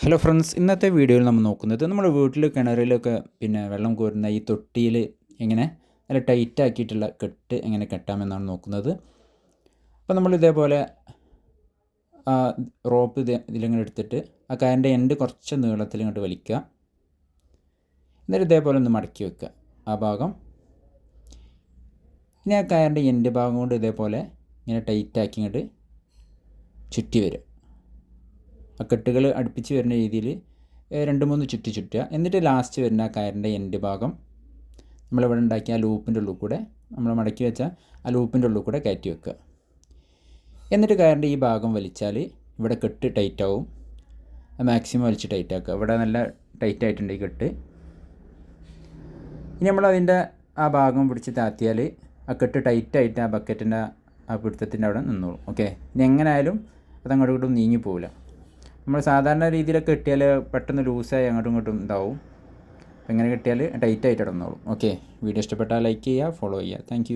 Hello friends ഇന്നത്തെ വീഡിയോയിൽ നമ്മൾ നോക്കുന്നത് നമ്മുടെ വീട്ടിൽ കിണറിലൊക്കെ പിന്നെ വെള്ളം കോരുന്ന ഈ തൊട്ടിയിൽ എങ്ങനെ നല്ല ടൈറ്റ് ആക്കിയിട്ടുള്ള കെട്ട് എങ്ങനെ കെട്ടാമെന്നാണ് നോക്കുന്നത്. അപ്പോൾ നമ്മൾ ഇതേപോലെ റോപ്പ് ഇത് ഇതിലിങ്ങനെ എടുത്തിട്ട് ആ കയറിന്റെ എൻഡ് കുറച്ച് നീളത്തിൽ ഇങ്ങോട്ട് വലിക്കുക. എന്നിട്ട് ഇതേപോലെ ഒന്ന് മടക്കി വെക്കുക ആ ഭാഗം. ഇനി ആ കയറിന്റെ എൻഡ് ഭാഗം കൊണ്ട് ഇതേപോലെ ഇങ്ങനെ ടൈറ്റ് ആക്കി ഇങ്ങോട്ട് ചുറ്റി വരും ആ കെട്ടുകൾ അടുപ്പിച്ച് വരുന്ന രീതിയിൽ രണ്ട് മൂന്ന് ചുറ്റി ചുറ്റുക. എന്നിട്ട് ലാസ്റ്റ് വരുന്ന ആ കയറിന്റെ എൻഡ് ഭാഗം നമ്മളിവിടെ ഉണ്ടാക്കിയ ആ ലൂപ്പിന്റെ ഉള്ളിൽ കൂടെ നമ്മൾ മടക്കി വെച്ച ആ ലൂപ്പിന്റെ ഉള്ളിൽ കൂടെ കയറ്റി വെക്കുക. എന്നിട്ട് കയറിന്റെ ഈ ഭാഗം വലിച്ചാൽ ഇവിടെ കെട്ട് ടൈറ്റ് ആവും. മാക്സിമം വലിച്ച് ടൈറ്റ് ആക്കുക. ഇവിടെ നല്ല ടൈറ്റ് ആയിട്ടുണ്ട് ഈ കെട്ട്. ഇനി നമ്മൾ അതിന്റെ ആ ഭാഗം പിടിച്ച് താത്തിയാൽ ആ കെട്ട് ടൈറ്റായിട്ട് ആ ബക്കറ്റിന്റെ ആ പിടുത്തത്തിന്റെ അവിടെ നിന്നോളും. ഓക്കെ ഇനി എങ്ങനായാലും അതങ്ങോട്ടും ഇങ്ങോട്ടും നീങ്ങി പോവില്ല. നമ്മൾ സാധാരണ രീതിയിലൊക്കെ കിട്ടിയാൽ പെട്ടെന്ന് ലൂസായി അങ്ങോട്ടും ഇങ്ങോട്ടും ഇതാവും. അപ്പോൾ ഇങ്ങനെ കെട്ടിയാൽ ടൈറ്റായിട്ട് ഇടന്നോളും ഓക്കെ വീഡിയോ ഇഷ്ടപ്പെട്ടാൽ ലൈക്ക് ചെയ്യുക ഫോളോ ചെയ്യുക. താങ്ക്